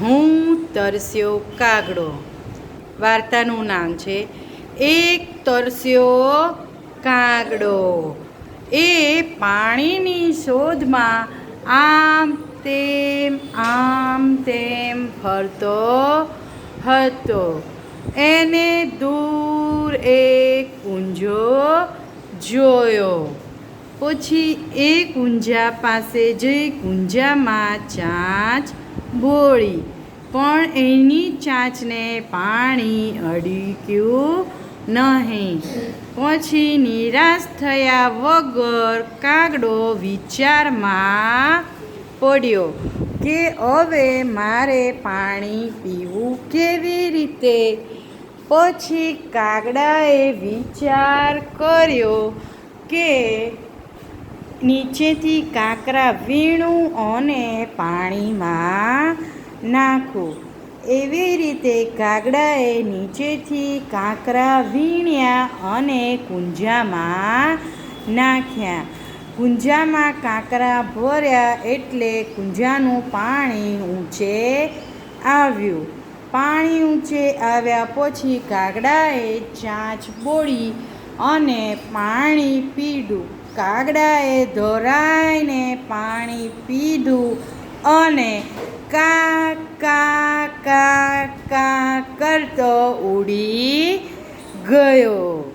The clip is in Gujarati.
હું તરસ્યો કાગડો. વાર્તાનું નામ છે, એક તરસ્યો કાગડો. એ પાણીની શોધમાં આમ તેમ આમ તેમ ફરતો હતો. એને દૂર એક કુંજો જોયો. પછી એ કુંજા પાસે જઈ કુંજામાં ચાંચ બોળી. પણ એની ચાંચને પાણી અડક્યું નહીં. પછી નિરાશ થયા વગર કાગડો વિચારમાં પડ્યો કે હવે મારે પાણી પીવું કેવી રીતે? પછી કાગડાએ વિચાર કર્યો કે નીચેથી કાંકરા વીણું અને પાણીમાં નાખું. એવી રીતે કાગડાએ નીચેથી કાંકરા વીણ્યા અને કુંજામાં નાખ્યા. કુંજામાં કાંકરા ભર્યા એટલે કુંજાનું પાણી ઊંચે આવ્યું. પાણી ઊંચે આવ્યા પછી કાગડાએ ચાંચ બોળી અને પાણી પીધું કાગડાએ ધોરાઈને પાણી પીધું અને કા કા કા કા કરતો ઉડી ગયો.